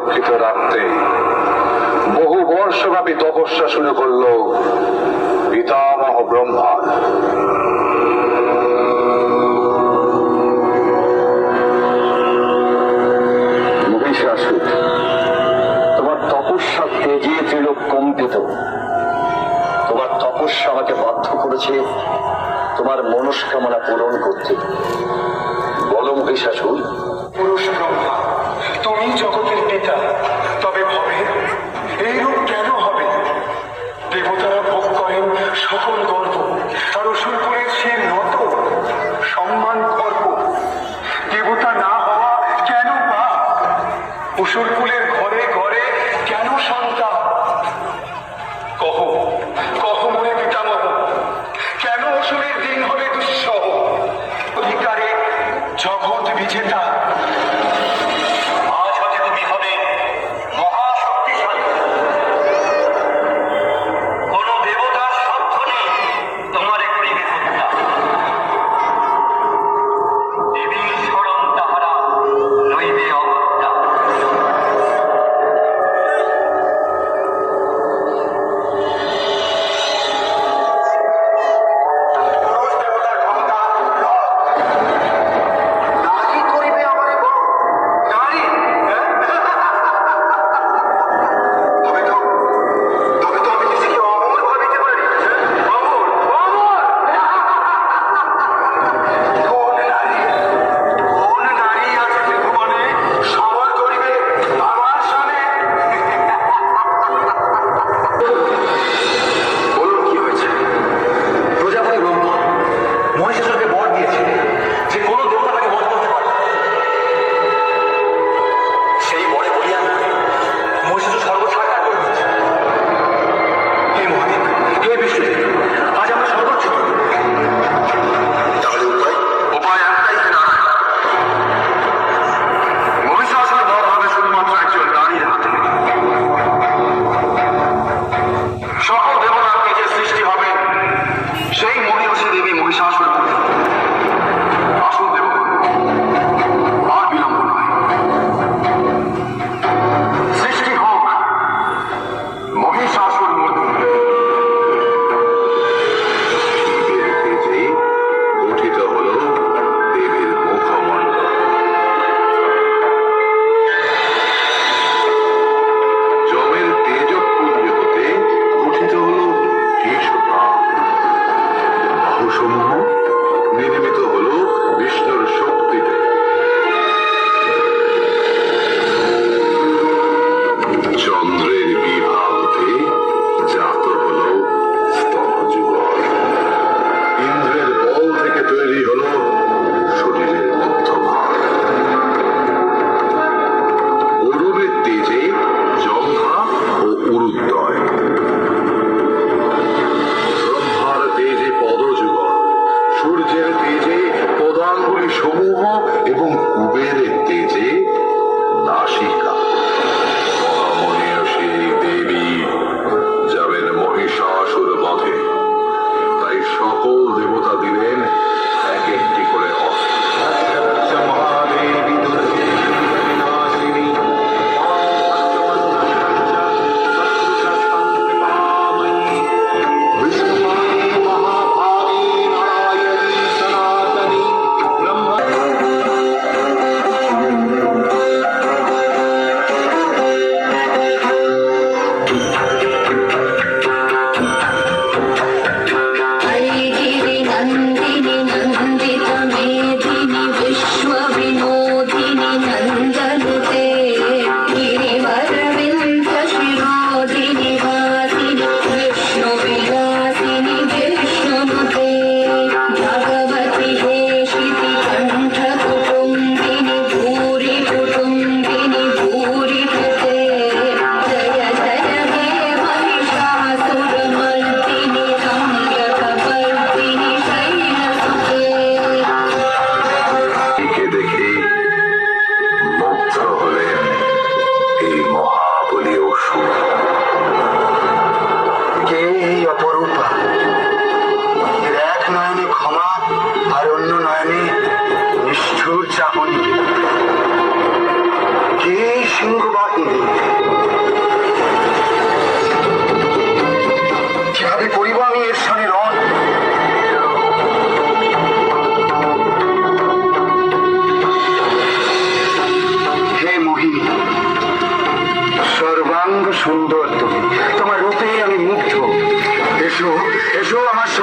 সুরক্ষিত রাখতে বহু বর্ষব্যাপী তপস্যা শুরু করল পিতামহ মহিষাসুর, তোমার তোমার তপস্যা আমাকে বাধ্য করেছে, তোমার মনস্কামনা পূরণ করতে। বলো মহিষাসুর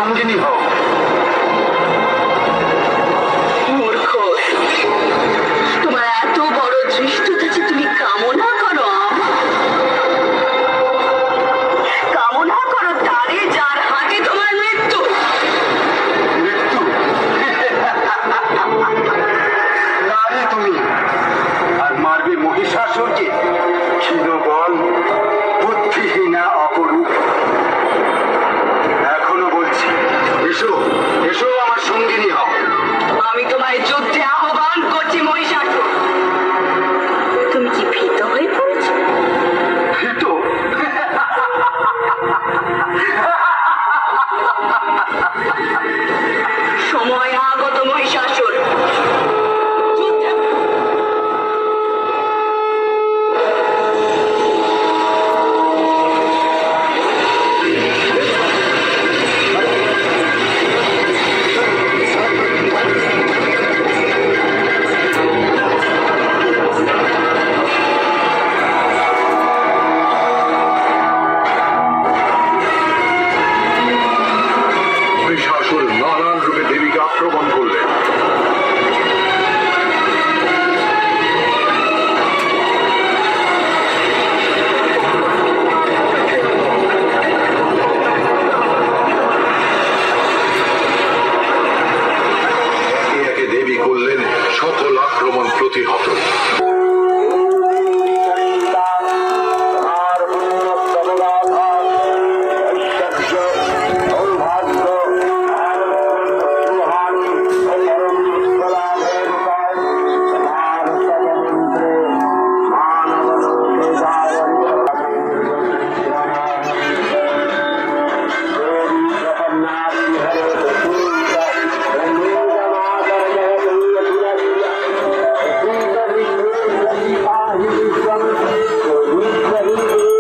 সঙ্গিনী হও। মূর্খ। তোমার এত বড় ধৃষ্টতা যে তুমি We're ready